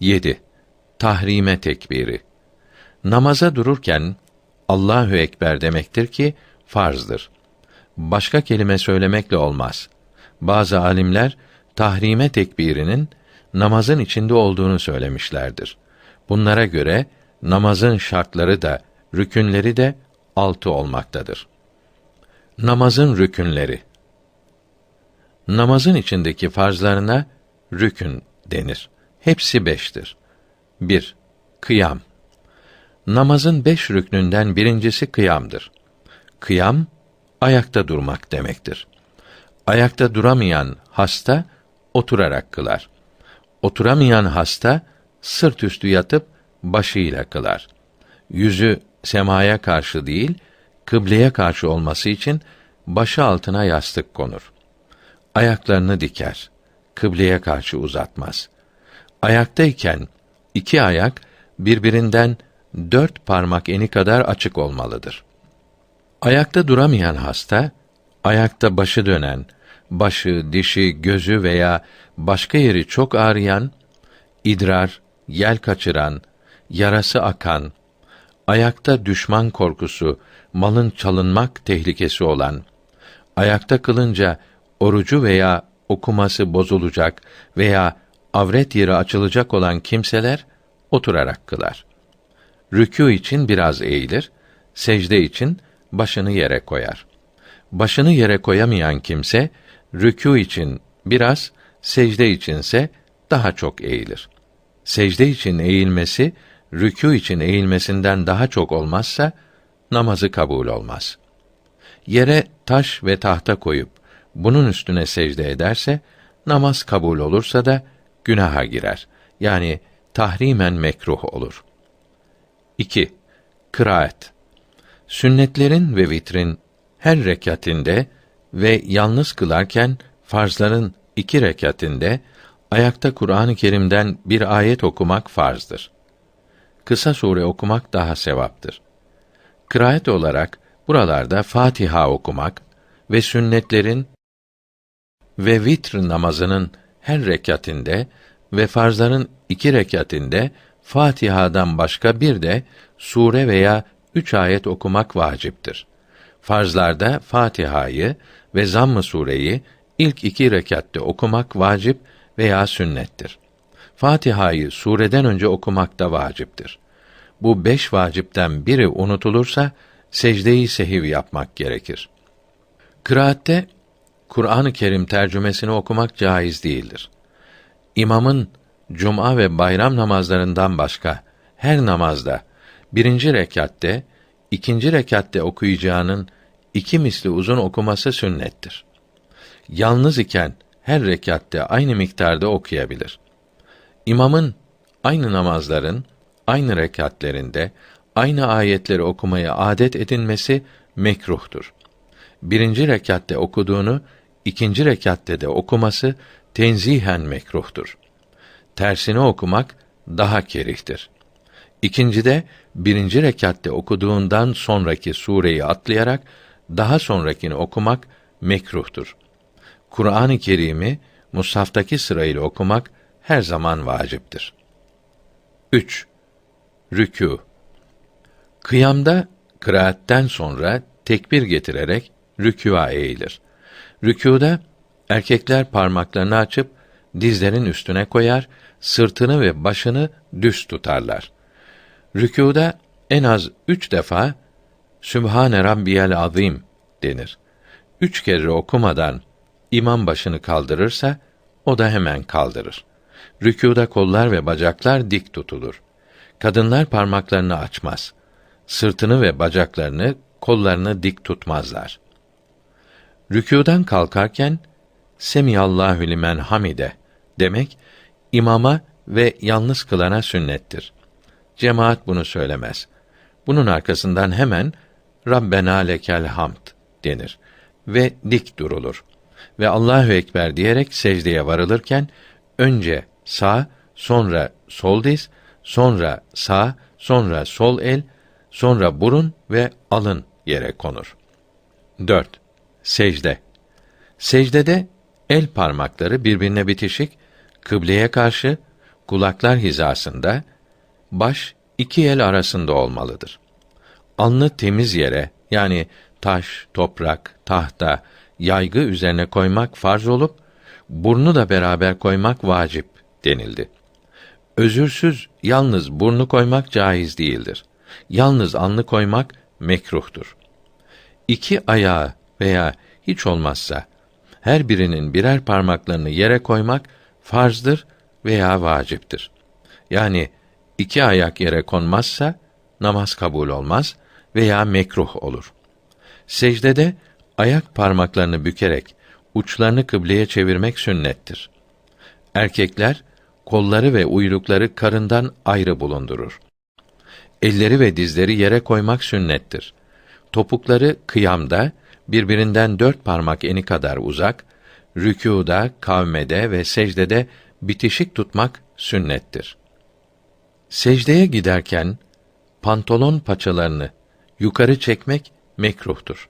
7. Tahrime tekbiri. Namaza dururken Allahu ekber demektir ki farzdır. Başka kelime söylemekle olmaz. Bazı alimler tahrime tekbirinin namazın içinde olduğunu söylemişlerdir. Bunlara göre namazın şartları da rükünleri de altı olmaktadır. Namazın rükünleri Namazın içindeki farzlarına rükün denir. Hepsi beştir. 1. Kıyam Namazın beş rüknünden birincisi kıyamdır. Kıyam, ayakta durmak demektir. Ayakta duramayan hasta, oturarak kılar. Oturamayan hasta, sırt üstü yatıp, başıyla kılar. Yüzü semaya karşı değil, kıbleye karşı olması için, başı altına yastık konur. Ayaklarını diker. Kıbleye karşı uzatmaz. Ayaktayken, iki ayak, birbirinden dört parmak eni kadar açık olmalıdır. Ayakta duramayan hasta, ayakta başı dönen, başı, dişi, gözü veya başka yeri çok ağrıyan, idrar, yel kaçıran, yarası akan, ayakta düşman korkusu, malın çalınmak tehlikesi olan, ayakta kılınca orucu veya okuması bozulacak veya avret yeri açılacak olan kimseler oturarak kılar. Rükû için biraz eğilir, secde için başını yere koyar. Başını yere koyamayan kimse rükû için biraz, secde içinse daha çok eğilir. Secde için eğilmesi rükû için eğilmesinden daha çok olmazsa namazı kabul olmaz. Yere taş ve tahta koyup bunun üstüne secde ederse namaz kabul olursa da günaha girer. Yani tahrimen mekruh olur. 2. Kıraat. Sünnetlerin ve vitrin her rekatinde ve yalnız kılarken farzların iki rekatinde ayakta Kur'an-ı Kerim'den bir ayet okumak farzdır. Kısa sure okumak daha sevaptır. Kıraat olarak buralarda Fatiha okumak ve sünnetlerin ve vitr namazının her rekatinde ve farzların iki rekatinde Fatiha'dan başka bir de sure veya üç ayet okumak vaciptir. Farzlarda Fatiha'yı ve Zamm-ı sureyi ilk iki rekatte okumak vacip veya sünnettir. Fatiha'yı sureden önce okumak da vaciptir. Bu beş vacipten biri unutulursa secde-i sehiv yapmak gerekir. Kıraatte Kur'an-ı Kerim tercümesini okumak caiz değildir. İmamın cuma ve bayram namazlarından başka her namazda birinci rekatte, ikinci rekatte okuyacağının iki misli uzun okuması sünnettir. Yalnız iken her rekatte aynı miktarda okuyabilir. İmamın aynı namazların aynı rekatlerinde aynı ayetleri okumayı adet edinmesi mekruhtur. Birinci rekatte okuduğunu ikinci rekatte de okuması tenzihen mekruhtur. Tersini okumak daha kerihtir. İkincide birinci rekatte okuduğundan sonraki sureyi atlayarak daha sonrakini okumak mekruhtur. Kur'an-ı Kerim'i mushaftaki sırayla okumak her zaman vaciptir. 3. Rükû Kıyamda kıraatten sonra tekbir getirerek rükûa eğilir. Rükûda erkekler parmaklarını açıp dizlerin üstüne koyar, sırtını ve başını düz tutarlar. Rükûda en az üç defa Sübhane Rabbiyel Azim denir. Üç kere okumadan imam başını kaldırırsa o da hemen kaldırır. Rükûda kollar ve bacaklar dik tutulur. Kadınlar parmaklarını açmaz. Sırtını ve bacaklarını, kollarını dik tutmazlar. Rükûdan kalkarken Semiyallahu limen hamide demek imama ve yalnız kılana sünnettir. Cemaat bunu söylemez. Bunun arkasından hemen Rabbena lekel hamd denir ve dik durulur. Ve Allahu ekber diyerek secdeye varılırken önce sağ, sonra sol diz, sonra sağ, sonra sol el, sonra burun ve alın yere konur. 4. Secde. Secdede el parmakları birbirine bitişik, kıbleye karşı, kulaklar hizasında, baş iki el arasında olmalıdır. Alnı temiz yere, yani taş, toprak, tahta, yaygı üzerine koymak farz olup, burnu da beraber koymak vacip denildi. Özürsüz yalnız burnu koymak caiz değildir. Yalnız alnı koymak mekruhtur. İki ayağı veya hiç olmazsa her birinin birer parmaklarını yere koymak farzdır veya vaciptir. Yani iki ayak yere konmazsa namaz kabul olmaz veya mekruh olur. Secdede ayak parmaklarını bükerek uçlarını kıbleye çevirmek sünnettir. Erkekler kolları ve uylukları karından ayrı bulundurur. Elleri ve dizleri yere koymak sünnettir. Topukları kıyamda birbirinden dört parmak eni kadar uzak, rükûda, kavmede ve secdede bitişik tutmak sünnettir. Secdeye giderken pantolon paçalarını yukarı çekmek mekruhtur.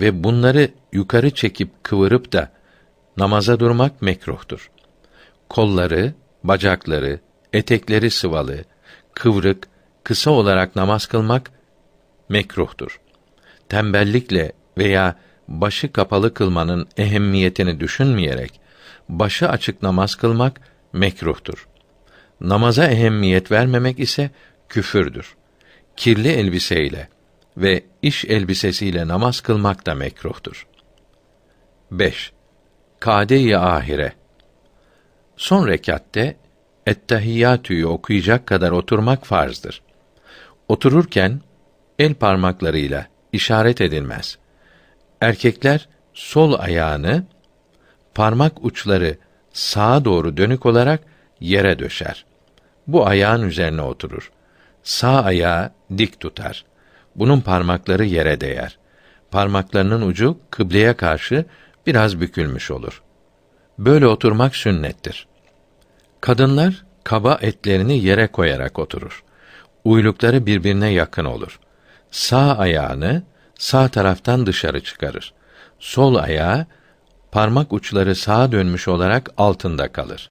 Ve bunları yukarı çekip kıvırıp da namaza durmak mekruhtur. Kolları, bacakları, etekleri sıvalı, kıvrık, kısa olarak namaz kılmak mekruhtur. Tembellikle veya başı kapalı kılmanın ehemmiyetini düşünmeyerek başı açık namaz kılmak mekruhtur. Namaza ehemmiyet vermemek ise küfürdür. Kirli elbiseyle ve iş elbisesiyle namaz kılmak da mekruhtur. 5. Kade-i ahire Son rekatte Ettehiyyatü'yü okuyacak kadar oturmak farzdır. Otururken el parmaklarıyla işaret edilmez. Erkekler sol ayağını parmak uçları sağa doğru dönük olarak yere döşer. Bu ayağın üzerine oturur. Sağ ayağı dik tutar. Bunun parmakları yere değer. Parmaklarının ucu kıbleye karşı biraz bükülmüş olur. Böyle oturmak sünnettir. Kadınlar kaba etlerini yere koyarak oturur. Uylukları birbirine yakın olur. Sağ ayağını sağ taraftan dışarı çıkarır. Sol ayağı parmak uçları sağa dönmüş olarak altında kalır.